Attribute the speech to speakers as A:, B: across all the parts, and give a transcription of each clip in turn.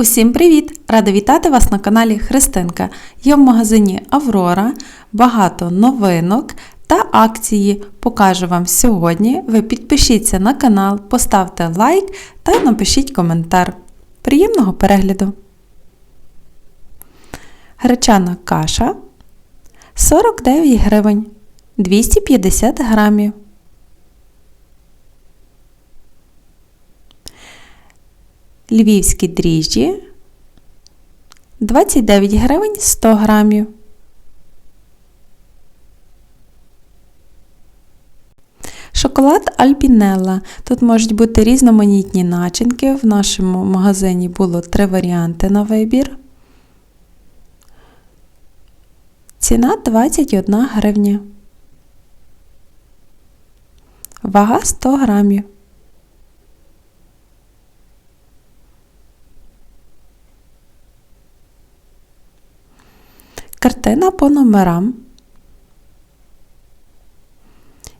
A: Усім привіт! Рада вітати вас на каналі Христинка. Є в магазині Аврора багато новинок та акції. Покажу вам сьогодні. Ви підпишіться на канал, поставте лайк та напишіть коментар. Приємного перегляду! Гречана каша 49 гривень 250 грамів. Львівські дріжджі 29 гривень 100 грамів. Шоколад Альпінелла. Тут можуть бути різноманітні начинки. В нашому магазині було три варіанти на вибір. Ціна 21 гривня. Вага 100 грамів. Картина по номерам.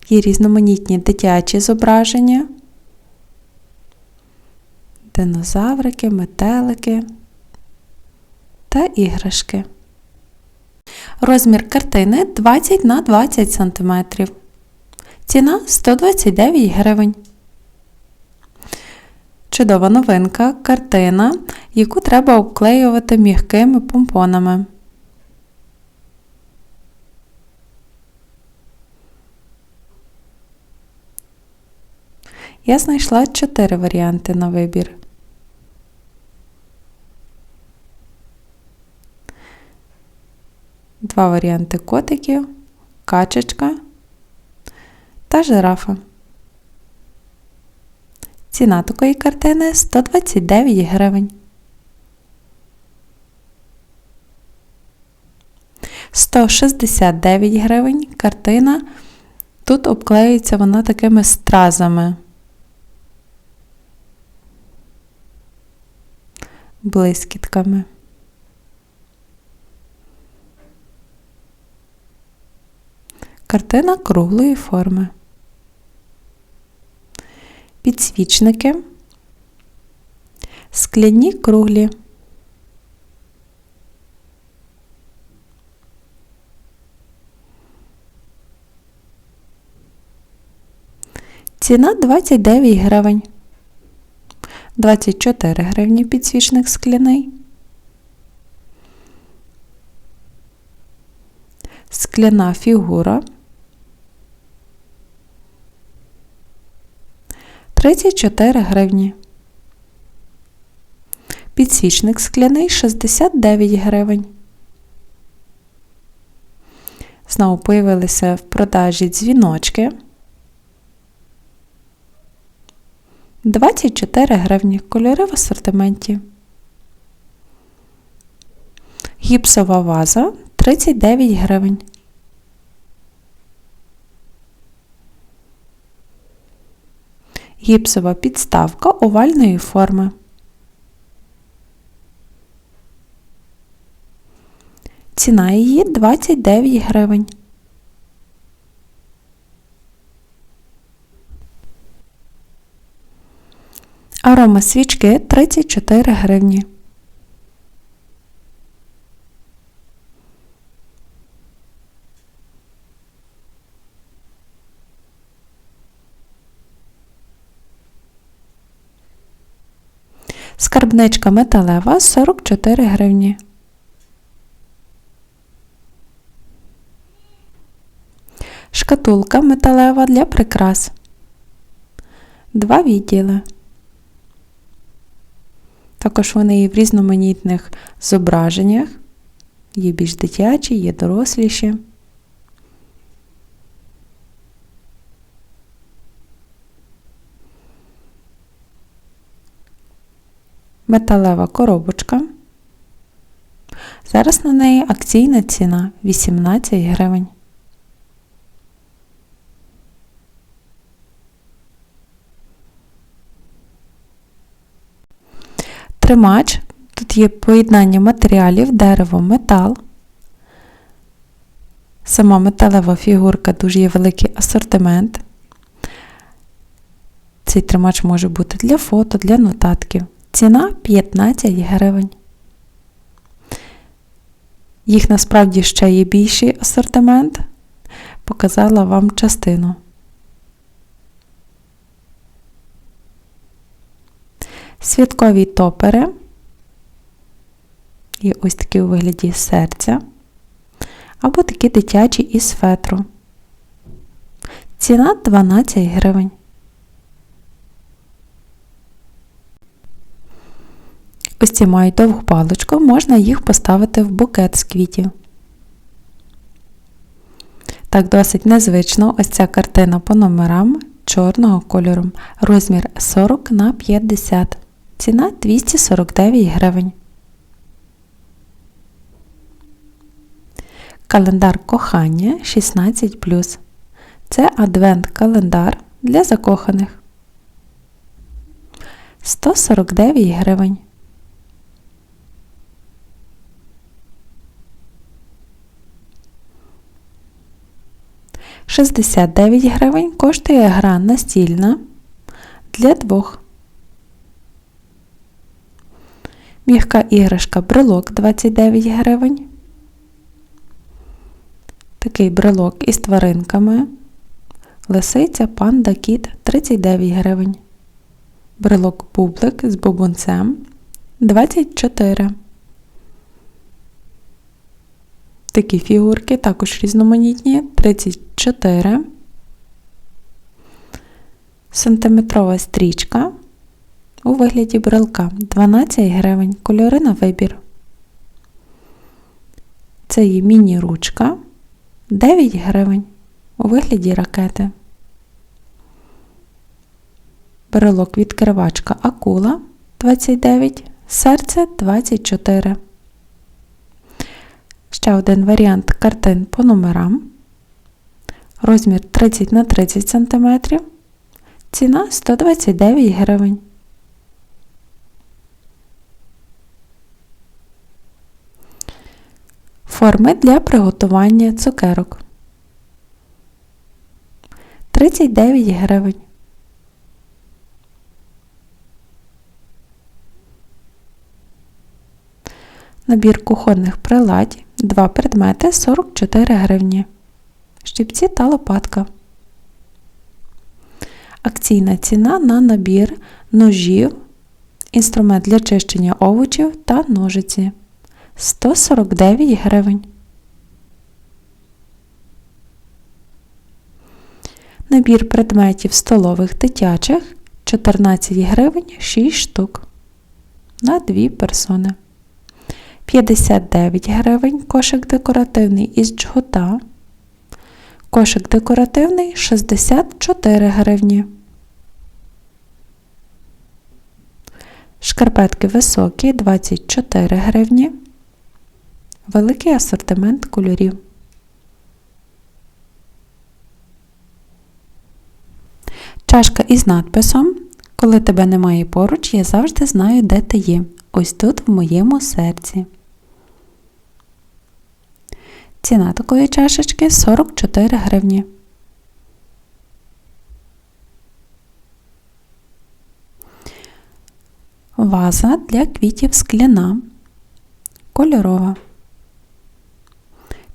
A: Є різноманітні дитячі зображення, динозаврики, метелики та іграшки. Розмір картини 20 на 20 см. Ціна 129 гривень. Чудова новинка картина, яку треба обклеювати м'якими помпонами. Я знайшла 4 варіанти на вибір. Два варіанти котиків, качечка та жирафа. Ціна такої картини 129 гривень. 169 гривень картина. Тут обклеюється вона такими стразами. Блискітками. Картина круглої форми. Підсвічники. Скляні круглі. Ціна 29 гривень. 24 гривні підсвічник скляний. Скляна фігура. 34 гривні. Підсвічник скляний 69 гривень. Знову появилися в продажі дзвіночки. 24 гривні. Кольори в асортименті. Гіпсова ваза 39 гривень. Гіпсова підставка овальної форми. Ціна її 29 гривень. Арома свічки 34 гривні. Скарбничка металева 44 гривні. Шкатулка металева для прикрас. Два відділи. Також вони є в різноманітних зображеннях. Є більш дитячі, є доросліші. Металева коробочка. Зараз на неї акційна ціна 18 гривень. Тримач. Тут є поєднання матеріалів, дерево, метал. Сама металева фігурка дуже є великий асортимент. Цей тримач може бути для фото, для нотатків. Ціна 15 гривень. Їх насправді ще є більший асортимент. Показала вам частину. Святкові топери. І ось такі у вигляді серця. Або такі дитячі із фетру. Ціна 12 гривень. Ось ці мають довгу паличку, можна їх поставити в букет з квітів. Так, досить незвично ось ця картина по номерам чорного кольору. Розмір 40 на 50. Ціна 249 гривень. Календар кохання 16. Це адвент-календар для закоханих. 149 гривень. Шістдесят дев'ять гривень коштує гра настільна для двох. М'яка іграшка брелок 29 гривень. Такий брелок із тваринками. Лисиця, панда, кіт 39 гривень. Брелок бублик з бубунцем 24. Такі фігурки також різноманітні 34. Сантиметрова стрічка у вигляді брелка 12 гривень. Кольори на вибір. Це є міні-ручка 9 гривень у вигляді ракети. Брелок відкривачка акула 29, серце 24. Ще один варіант картин по номерам. Розмір 30 на 30 см. Ціна 129 гривень. Форми для приготування цукерок. 39 гривень. Набір кухонних приладь. Два предмети 44 гривні. Щипці та лопатка. Акційна ціна на набір ножів, інструмент для чищення овочів та ножиці 149 гривень. Набір предметів столових дитячих 14 гривень 6 штук на 2 персони. 59 гривень кошик декоративний із джгута. Кошик декоративний 64 гривні. Шкарпетки високі 24 гривні. Великий асортимент кольорів. Чашка із надписом Коли тебе немає поруч, я завжди знаю, де ти є. Ось тут в моєму серці. Ціна такої чашечки 44 гривні. Ваза для квітів скляна. Кольорова.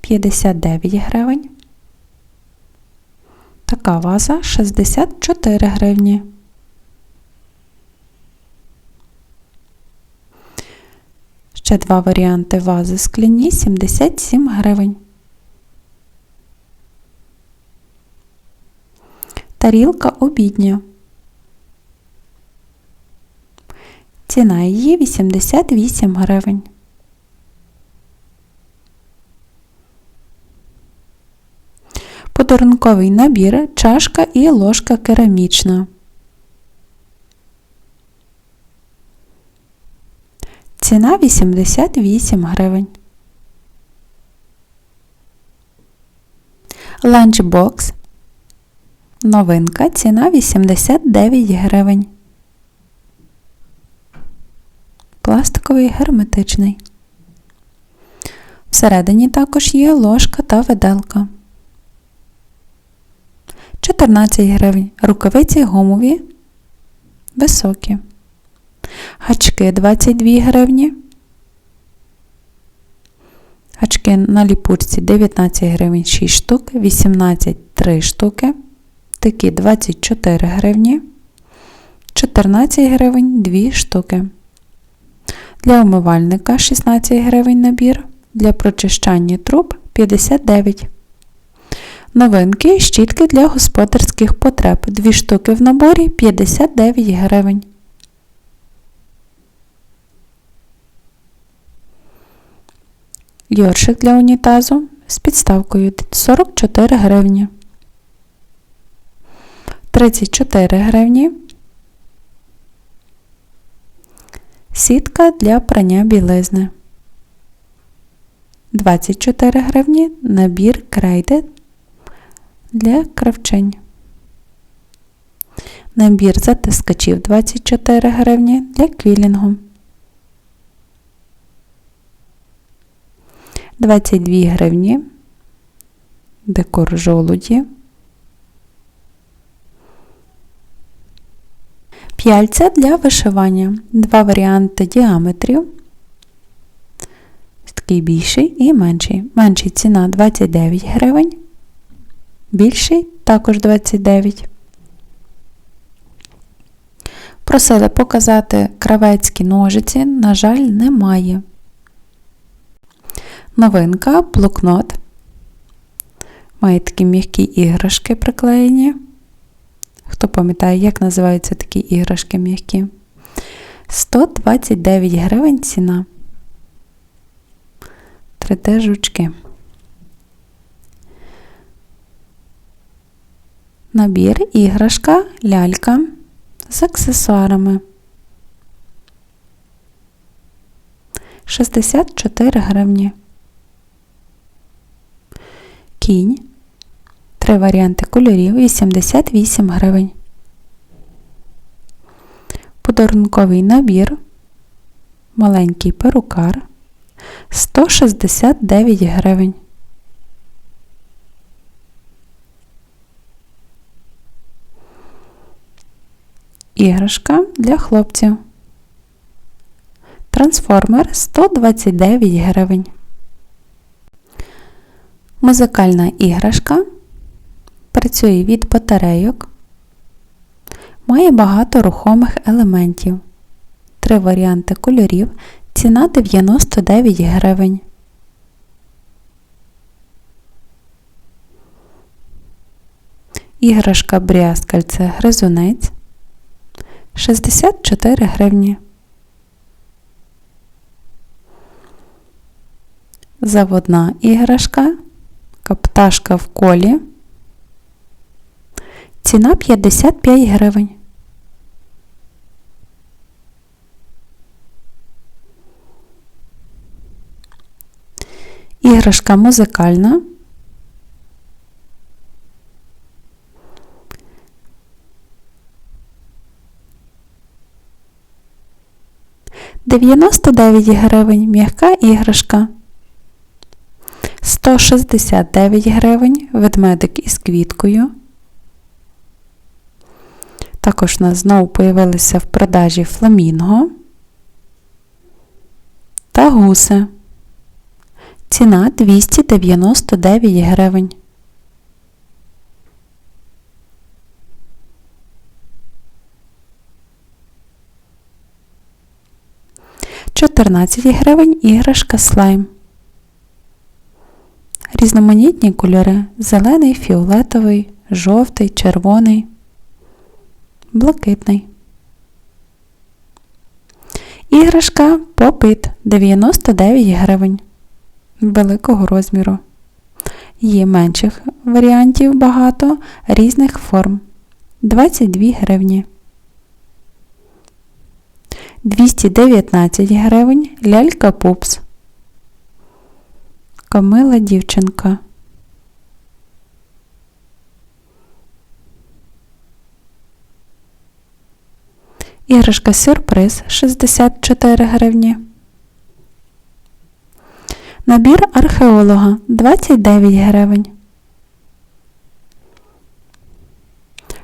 A: 59 гривень. Така ваза 64 гривні. Ще два варіанти вази скляні 77 гривень. Тарілка обідня. Ціна її 88 гривень. Подарунковий набір, чашка і ложка керамічна. Ціна 88 гривень. Ланчбокс. Новинка. Ціна 89 гривень. Пластиковий герметичний. Всередині також є ложка та виделка. 14 гривень. Рукавиці гумові. Високі. Гачки 22 гривні. Гачки на ліпучці 19 гривень 6 штук, 18 3 штуки. Такі 24 гривні. 14 гривень 2 штуки. Для умивальника 16 гривень набір. Для прочищання труб 59. Новинки щітки для господарських потреб. 2 штуки в наборі 59 гривень. Йоршик для унітазу з підставкою 44 гривні. 34 гривні. Сітка для прання білизни. 24 гривні. Набір крейди для кравчень. Набір затискачів 24 гривні для квілінгу. 22 гривні. Декор жолуді. П'яльця для вишивання. Два варіанти діаметрів. Такий більший і менший. Менший ціна 29 гривень. Більший також 29. Просили показати кравецькі ножиці, на жаль, немає. Новинка блокнот. Має такі м'які іграшки приклеєні. Хто пам'ятає, як називаються такі іграшки м'які? 129 гривень ціна. 3D жучки. Набір іграшка, лялька з аксесуарами. 64 гривні. Кінь. Три варіанти кольорів 88 гривень. Подарунковий набір. Маленький перукар 169 гривень. Іграшка для хлопців. Трансформер 129 гривень. Музикальна іграшка. Працює від батарейок. Має багато рухомих елементів. Три варіанти кольорів. Ціна 99 гривень. Іграшка брязкальце гризунець 64 гривні. Заводна іграшка, пташка в колі. Ціна 55 гривень. Іграшка музикальна. Дев'яносто дев'ять гривень м'яка іграшка. 169 гривень ведмедик із квіткою. Також у нас знову появилися в продажі фламінго та гуси. Ціна 299 гривень. Чотирнадцять гривень іграшка слайм. Різноманітні кольори зелений, фіолетовий, жовтий, червоний, блакитний. Іграшка попит 99 гривень великого розміру. Є менших варіантів багато різних форм 22 гривні. 219 гривень лялька пупс. Камила дівчинка. Іграшка сюрприз 64 гривні. Набір археолога 29 гривень.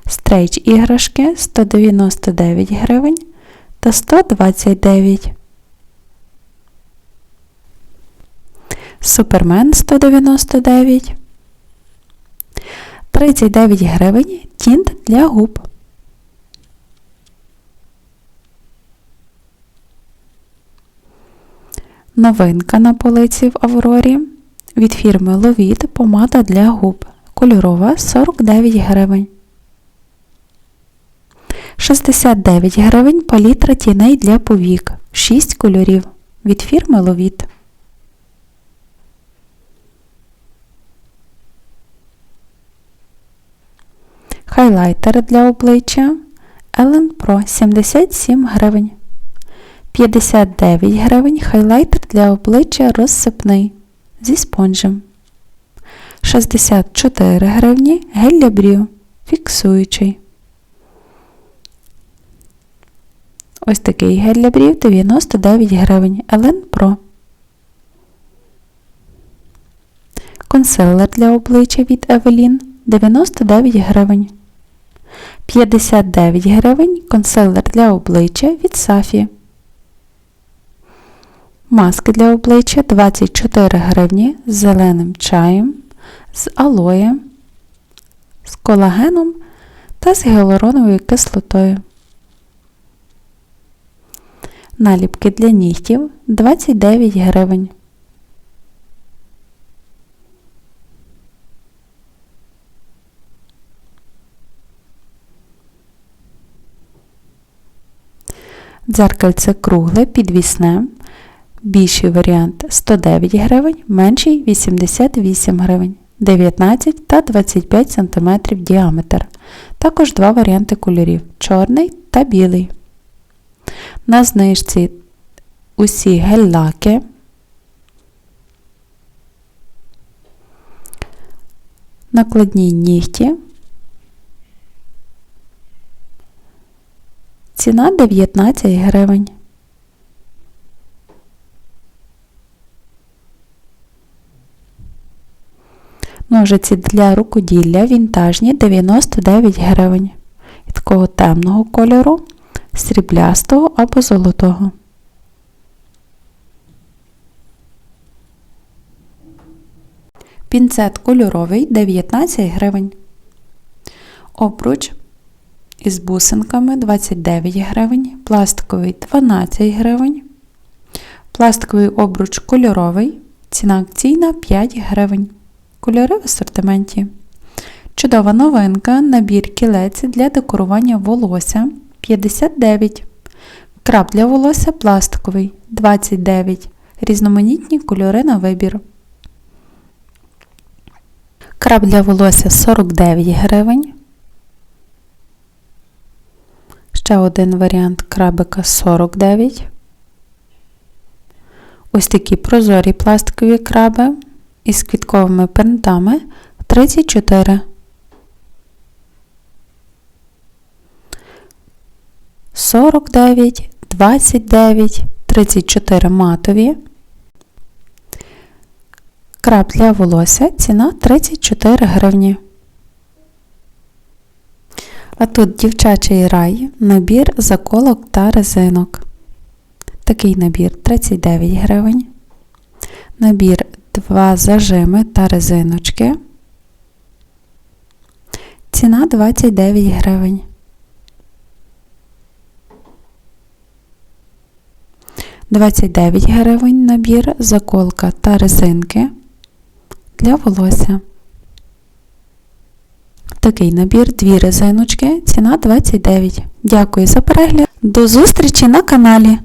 A: Стрейч іграшки 199 гривень. Та 129. Супермен 199. 39 гривень тінт для губ. Новинка на полиці в Аврорі від фірми Ловіт помада для губ. Кольорова 49 гривень. 69 гривень палітра тіней для повік. 6 кольорів від фірми Ловіт. Хайлайтер для обличчя Ellen Pro 77 гривень. 59 гривень хайлайтер для обличчя розсипний зі спонжем. 64 гривні гель для брів фіксуючий. Ось такий гель для брів 99 гривень Ellen Pro. Консилер для обличчя від Evelyn 99 гривень. 59 гривень консилер для обличчя від Сафі. Маски для обличчя 24 гривні з зеленим чаєм, з алоєм, з колагеном та з гіалуроновою кислотою. Наліпки для нігтів 29 гривень. Дзеркальце кругле, підвісне. Більший варіант 109 гривень, менший 88 гривень, 19 та 25 см діаметр. Також два варіанти кольорів чорний та білий. На знижці усі гель-лаки. Накладні нігті. Ціна 19 гривень. Ножиці для рукоділля вінтажні 99 гривень. І такого темного кольору, сріблястого або золотого. Пінцет кольоровий 19 гривень. Обруч із бусинками 29 гривень, пластиковий 12 гривень. Пластиковий обруч кольоровий. Ціна акційна 5 гривень. Кольори в асортименті. Чудова новинка. Набір кілець для декорування волосся 59. Краб для волосся пластиковий 29. Різноманітні кольори на вибір. Краб для волосся 49 гривень. Ще один варіант крабика 49. Ось такі прозорі пластикові краби із квітковими принтами 34. Сорок дев'ять, двадцять дев'ять, тридцять чотири матові. Краб для волосся ціна 34 гривні. А тут дівчачий рай, набір заколок та резинок. Такий набір 39 гривень. Набір два зажими та резиночки. Ціна 29 гривень. Двадцять дев'ять гривень набір, заколка та резинки для волосся. Такий набір, дві резиночки, ціна 29. Дякую за перегляд. До зустрічі на каналі!